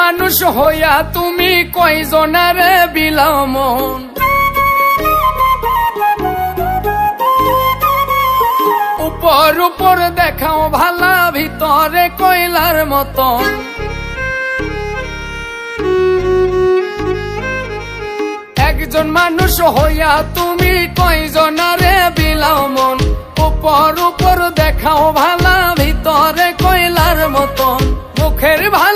মানুষ হইয়া তুমি কয়জনের বিলাও মন উপর উপর দেখাও ভালা, ভিতরে কয়লার মতন। একজন মানুষ হইয়া তুমি কয়জনারে বিলাও মন উপর উপর দেখাও ভালা, ভিতরে কয়লার মতন। মুখের ভালোবাসা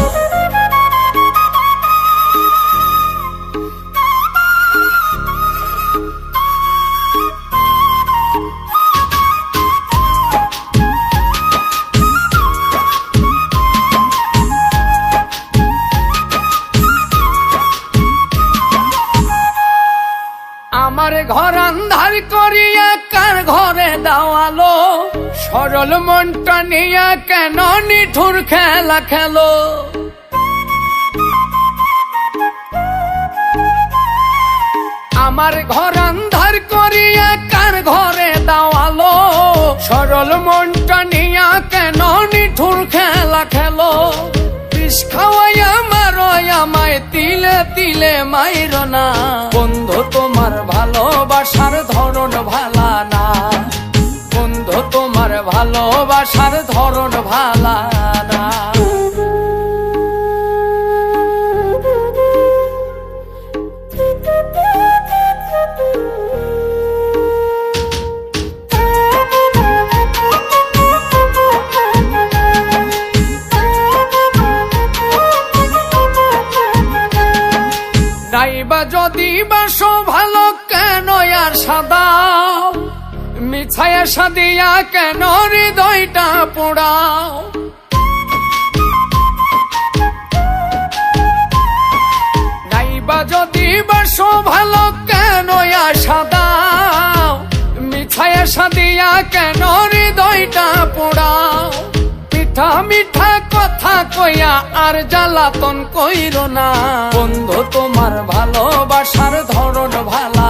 ঘর আন্ধার করিয়া কার ঘরে দাওয়ালো? সরল মনটা নিয়া কেন নিঠুর খেলা খেলো? আমার ঘর আন্ধার করিয়া কার ঘরে দাওয়ালো? সরল মনটা নিয়া কেন নিঠুর খেলা খেলো? খাওয়াইয়া মারো আমায় তিলে তিলে মাইর না। বন্ধু তোমার ভালোবাসার না নাইবা যদি বাসো ভালো কেন আর সাদা? মিছায়া সাদিয়া কেন হৃদয়টা পোড়াও? নাইবা যদি বাসো ভালো কেন আর সাদা মিছায়া সাদিয়া কেন হৃদয়টা পোড়াও? মিঠা মিঠা কথা কইয়া আর জ্বালাতন কইর না। বন্ধু, তোমার ভালোবাসার ধরন ভালা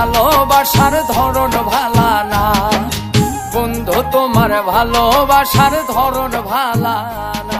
ভালোবাসার ধরন ভালা না